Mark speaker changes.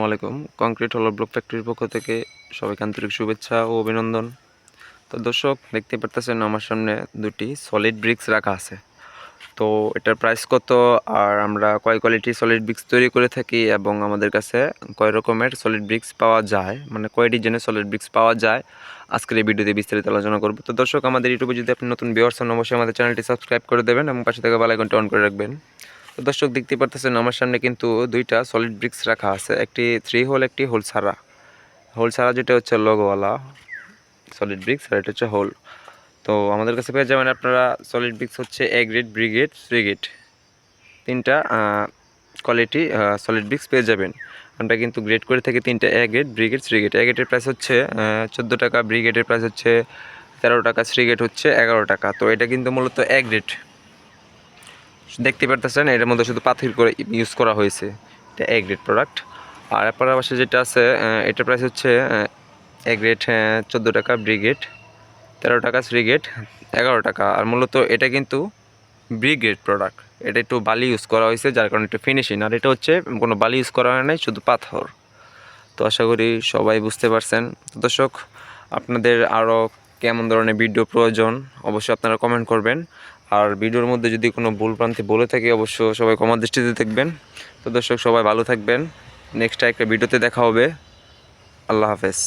Speaker 1: আসসালামু আলাইকুম। কংক্রিট হলো ব্লক ফ্যাক্টরির পক্ষ থেকে সবাইকে আন্তরিক শুভেচ্ছা ও অভিনন্দন। তো দর্শক, দেখতে পারতেছেন আমার সামনে দুটি সলিড ব্রিক্স রাখা আছে। তো এটার প্রাইস কত? আর আমরা কয় কোয়ালিটি সলিড ব্রিক্স তৈরি করে থাকি? এবং আমাদের কাছে কয় রকমের সলিড ব্রিক্স পাওয়া যায়? মানে কয় ডিজাইনের সলিড ব্রিক্স পাওয়া যায়? আজকের এই ভিডিওতে বিস্তারিত আলোচনা করব। তো দর্শক, আমাদের ইউটিউবে যদি আপনি নতুন ভিউয়ার্স হন, অবশ্যই আমাদের চ্যানেলটি সাবস্ক্রাইব করে দেবেন এবং পাশে থেকে বেল আইকনটি অন করে রাখবেন। তো দর্শক দেখতে পারতেছেন, আমার সামনে কিন্তু দুইটা সলিড ব্রিক্স রাখা আছে। একটি থ্রি হোল একটি হোল ছাড়া। হোল ছাড়া যেটা হচ্ছে লোগোওয়ালা সলিড ব্রিক্স আর এটা হচ্ছে হোল তো আমাদের কাছে পেয়ে যাবেন আপনারা সলিড ব্রিক্স হচ্ছে এ গ্রেড ব্রিগেড ব্রিগেড তিনটা কোয়ালিটি সলিড ব্রিক্স পেয়ে যাবেন। আমরা কিন্তু গ্রেড করে থাকি তিনটা এ গ্রেড ব্রিগেড শ্রীগেট এ গ্রেডের প্রাইস হচ্ছে চোদ্দ টাকা ব্রিগেডের প্রাইস হচ্ছে তেরো টাকা শ্রীগেট হচ্ছে এগারো টাকা। তো এটা কিন্তু মূলত এ গ্রেড দেখতে পারতেছেন এটার মধ্যে শুধু পাথর করে ইউজ করা হয়েছে। এটা এ গ্রেড প্রোডাক্ট আর আপনার পাশে যেটা আছে এটার প্রাইস হচ্ছে এ গ্রেড চোদ্দ টাকা ব্রিগেড তেরো টাকা শ্রীগেট, এগারো টাকা। আর মূলত এটা কিন্তু ব্রিগেড প্রোডাক্ট এটা একটু বালি ইউজ করা হয়েছে, যার কারণে একটু ফিনিশিং আর এটা হচ্ছে, কোনো বালি ইউজ করা হয় নাই, শুধু পাথর। তো আশা করি সবাই বুঝতে পারছেন। তো দর্শক, আপনাদের আরও কেমন ধরনের ভিডিও প্রয়োজন, অবশ্যই আপনারা কমেন্ট করবেন। আর ভিডিওর মধ্যে যদি কোনো ভুল প্রান্তি বলে থাকি অবশ্য সবাই কমার দৃষ্টিতে দেখবেন। তো দর্শক, সবাই ভালো থাকবেন। নেক্সট একটা ভিডিওতে দেখা হবে। আল্লাহ হাফেজ।